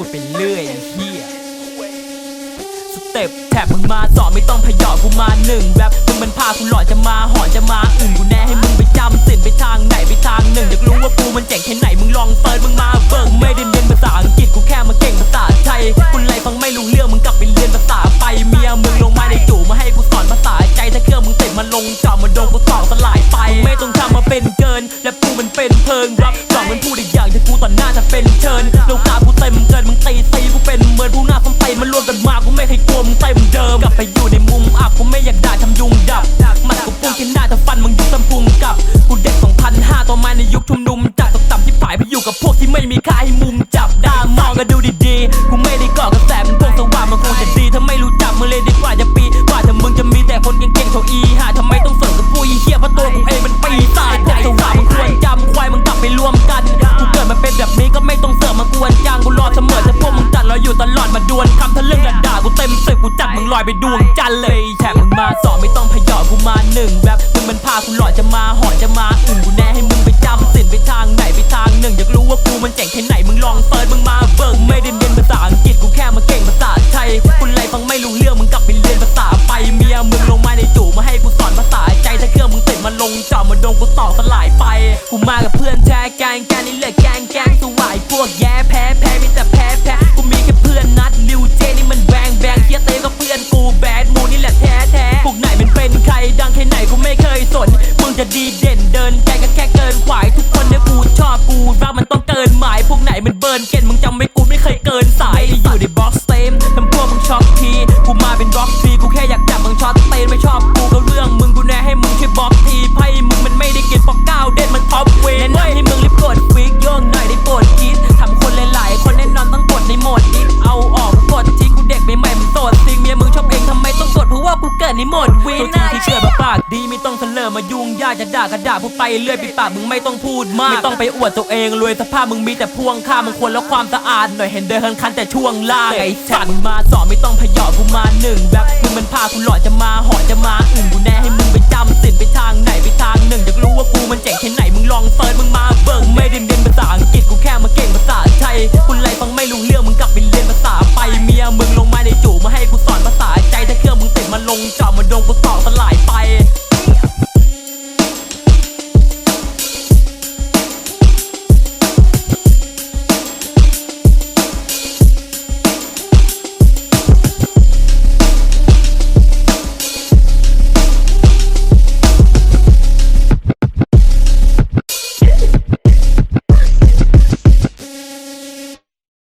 พูดไปเรื่อยเฮียสเต็ปแถบมึงมาสอนไม่ต้องพยอกูมาหนึ่งแรปมึงมันพากูหล่อจะมาหอนจะมาอื่นกูแน่ให้มึงไปจำสินไปทางไหนไปทางหนึ่งอยากรู้ว่ากูมันเจ๋งแค่ไหนมึงลองเปิดมึงมาเบิกไม่ได้เรียนภาษาอังกฤษกูแค่มาเก่งภาษาไทยกูไล่ฟังไม่รู้เรื่องมึงกลับไปเรียนภาษาไปเมียมึงลงมาในจู่มาให้กูสอนภาษาใจถ้าเครื่องมึงติดมันลงจอมันโดนกูตอกสลายไปไม่ต้องทำมาเป็นเกิน และกูมันเป็นเพิงรับสองมันพูดอีกอย่างที่กูต่อหน้าจะเป็นเชิญโลกากู เต็มเกินมึงตีตีกูเป็นเหมือนผู้หน้าส้มเตมันรวมกันมากูไม่เคยกลัวมึงเต็มเดิมกลับไปอยู่ในมุมอับกูไม่อยากด่าทำยุงดับมันกูปุ้งกินหน้าแต่ฟันมึงยุบตำพุงกลับกูเด็ก2005ตัวมาในยุคชุมนุมจัดตกต่ำที่ผายไปอยู่กับพวกที่ไม่มีค่าให้มุมจับด่ามองกันดูดีๆกูไม่ ลอยไปดวงจันทร์เลยแถมมึงมาสอนไม่ต้องพยอกูมาหนึ่งแรปมึงมันพากูหลอดจะมาหอนจะมาอื่นกูแน่ให้มึงไปจำสินไปทางไหนไปทางหนึ่งอยากรู้ว่ากูมันเจ๋งแค่ไหนมึงลองเปิดมึงมาเบิกไม่ได้เรียนภาษาอังกฤษกูแค่มาเก่งภาษาไทยกูไล่ฟังไม่รู้เรื่องมึงกลับไปเรียนภาษาไปเมียมึงลงมาในจู่มาให้กูสอนภาษาใจถ้าเครื่องมึงติดมันลงจอมันโดนกูต่อสลายไปกูมากับเพื่อนแท้แกงแกงนี่เหลือแกงแกงสวายพวกแย่แพ้แพ้มีแต่แพ้แพ้กูมีแค่เพื่อนนัดลิวเจนี่มันแบงแบงเทีย เด่นเดินแกก็แค่เกินขวายทุกคนเนี่ยกูชอบกูรักมันต้องเกินหมายพวกไหนมันเบิร์นเก่นมึงจำไม่กูไม่เคยเกินสายอยู่ในบ็อกซ์เต็มทำพวกมึงช็อกทีกูมาเป็นร็อกทีกูแค่อยากจับมึงช็อตเตนไม่ชอบกูก็เรื่องมึงกูแน่ให้มึงช่วยบอกทีไพ่มึงมันไม่ได้เกินปอกก้าวเด่นมันท็อปเวแนะนำให้มึงรีบกดฟิกโยงหน่อยได้โปรดคิดทำคนหลายๆคนแน่นอนต้องกดในโหมดอีกเอาออกกูกดทิ้งกูเด็กใหม่ๆมึงโสดซิงเมียมึงชอบเองทำไมต้องกดเพราะว่ากูเกิดในโหมด นอมายุ่งยากจะด่าก็ด่าพูดไปเรื่อยปิดปากมึงไม่ต้องพูดมากไม่ต้องไปอวดตัวเองรวยสภาพมึงมีแต่พวงข้ามึงควรแล้วความสะอาดหน่อยเห็นเดินคันแต่ช่วงล่างไอ้สันมาสอนไม่ต้องพยองกูมาหนึ่งแบบมึงมันพากูหล่อจะมาหอจะมาอื่นกูแน่ให้มึงไปจำสินไปทางไหนไปทางหนึ่งอยากรู้ว่ากูมันเจ๋งแค่ไหนมึงลองเปิดมึงมาเบิ่งไม่ได้เรียนภาษาอังกฤษกูแค่มาเก่งภาษาไทยคุณไร